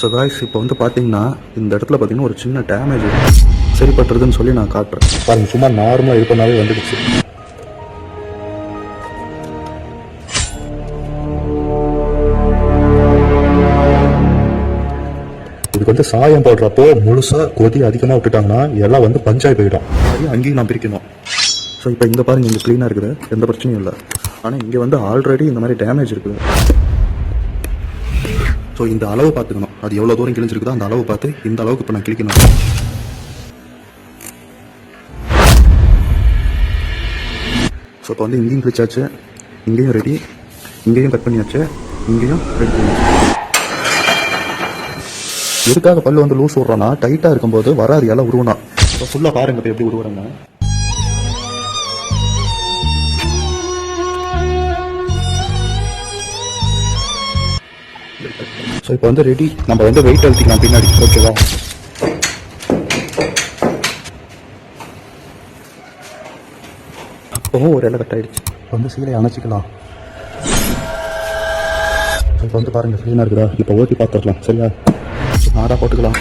So guys இப்போ வந்து பார்த்தீங்கன்னா இந்த இடத்துல பார்த்தீங்கன்னா ஒரு சின்ன டேமேஜ் சரிப்பட்டுறதுன்னு சொல்லி நான் காட்டுறேன். பாருங்க சும்மா நார்மலாக இது பண்ணாவே வந்துடுச்சு. இதுக்கு வந்து சாயம் போடுறப்போ முழுசா கொதி அதிகமாக விட்டுட்டாங்கன்னா எல்லாம் வந்து பஞ்சாய் போயிடும். அங்கேயும் நான் பிரிக்கணும். ஸோ இப்போ இங்கே பாருங்க இங்கே க்ளீனாக இருக்குது. எந்த பிரச்சனையும் இல்லை. ஆனால் இங்கே வந்து ஆல்ரெடி இந்த மாதிரி டேமேஜ் இருக்குது. ஸோ இந்த அளவு பார்த்துக்கணும். அது எவ்வளோ தூரம் கிழிஞ்சிருக்குதோ அந்த அளவு பார்த்து இந்த அளவுக்கு இப்போ நான் கிழிக்கணும். ஸோ இப்போ வந்து இங்கேயும் கிழிச்சாச்சு. இங்கேயும் ரெடி இங்கேயும் கட் பண்ணியாச்சு. இங்கேயும் ரெடி பண்ணியாச்சு. எதுக்காக பல்லு வந்து லூஸ் விட்றோன்னா டைட்டாக இருக்கும்போது வராது எல்லாம் உருவனா. இப்போ ஃபுல்லாக பாருங்க இப்போ எப்படி உருவுறாங்க ஸோ இப்போ வந்து ரெடி நம்ம வந்து வெயிட் அழுத்திக்கலாம் பின்னாடி. ஓகேவா அப்பவும் ஒரு இலை கட் ஆயிடுச்சு இப்போ வந்து சீலையை அணைச்சிக்கலாம். இப்போ வந்து பாருங்க க்ளீனாக இருக்குதா? இப்போ ஓட்டி பார்த்துக்கலாம் சரியா? நாராக போட்டுக்கலாம்.